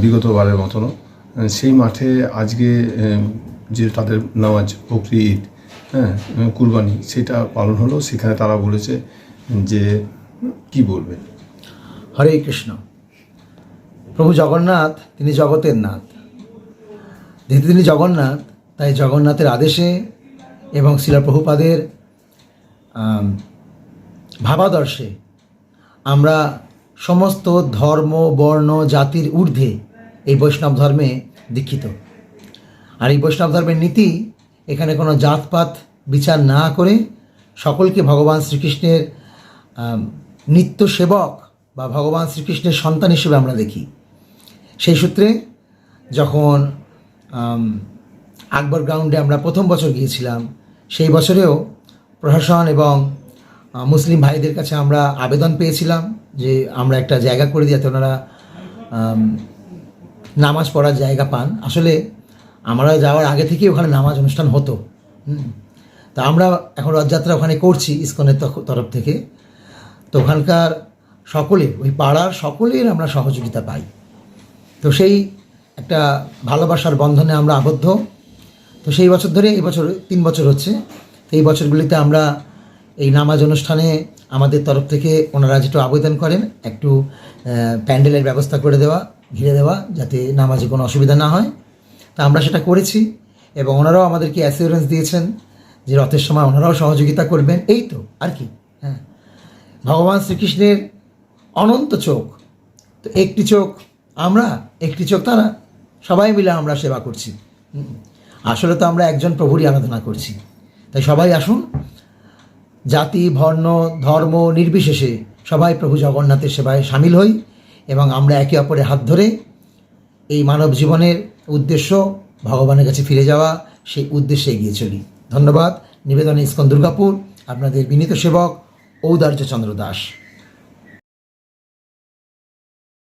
বিগতবারের মতনও আহ, সেই মাঠে আজকে যে তাদের নামাজ বকরি ঈদ হ্যাঁ কুরবানি সেটা পালন হলো। সেখানে তারা বলেছে যে কি বলবেন? হরে কৃষ্ণ। প্রভু জগন্নাথ তিনি জগতের নাথ। যেহেতু তিনি জগন্নাথ তাই জগন্নাথের আদেশে এবং শিলা প্রভুপাদের ভাবাদর্শে আমরা সমস্ত ধর্ম, বর্ণ, জাতির ঊর্ধ্বে এই বৈষ্ণব ধর্মে দীক্ষিত। আর এই বৈষ্ণব ধর্মের নীতি, এখানে কোনো জাতপাত বিচার না করে সকলকে ভগবান শ্রীকৃষ্ণের নিত্য সেবক বা ভগবান শ্রীকৃষ্ণের সন্তান হিসেবে আমরা দেখি। সেই সূত্রে যখন আকবর গ্রাউন্ডে আমরা প্রথম বছর গিয়েছিলাম, সেই বছরেও প্রশাসন এবং মুসলিম ভাইদের কাছে আমরা আবেদন পেয়েছিলাম। যে আমরা একটা জায়গা করে দিই যাতে ওনারা নামাজ পড়ার জায়গা পান। আসলে আমরা যাওয়ার আগে থেকেই ওখানে নামাজ অনুষ্ঠান হতো। তা আমরা এখন রথযাত্রা ওখানে করছি ইস্কনের তরফ থেকে। তো ওখানকার সকলে, ওই পাড়ার সকলের আমরা সহযোগিতা পাই। তো সেই একটা ভালোবাসার বন্ধনে আমরা আবদ্ধ। তো সেই বছর ধরে, এই বছর তিন বছর হচ্ছে। তো এই বছরগুলিতে আমরা এই নামাজ অনুষ্ঠানে আমাদের তরফ থেকে ওনারা যেটা আবেদন করেন, একটু প্যান্ডেলের ব্যবস্থা করে দেওয়া, ঘিরে দেওয়া, যাতে নামাজে কোনো অসুবিধা না হয়। তা আমরা সেটা করেছি এবং ওনারাও আমাদেরকে অ্যাসিওরেন্স দিয়েছেন যে রথের সময় ওনারাও সহযোগিতা করবেন। এই তো, আর কি হ্যাঁ। ভগবান শ্রীকৃষ্ণের অনন্ত চোখ, তো একটি চোখ আমরা, একটি চোখ তারা, সবাই মিলে আমরা সেবা করছি। আসলে তো আমরা একজন প্রভুরই আরাধনা করছি। তাই সবাই আসুন জাতি, বর্ণ, ধর্ম নির্বিশেষে সবাই প্রভু জগন্নাথের সেবায় সামিল হই এবং আমরা একে অপরের হাত ধরে এই মানব জীবনের উদ্দেশ্য ভগবানের কাছে ফিরে যাওয়া, সেই উদ্দেশ্যে এগিয়ে চলি। ধন্যবাদ। নিবেদন ইস্কন দুর্গাপুর। আপনাদের বিনীত সেবক ঔদার্য চন্দ্র দাস।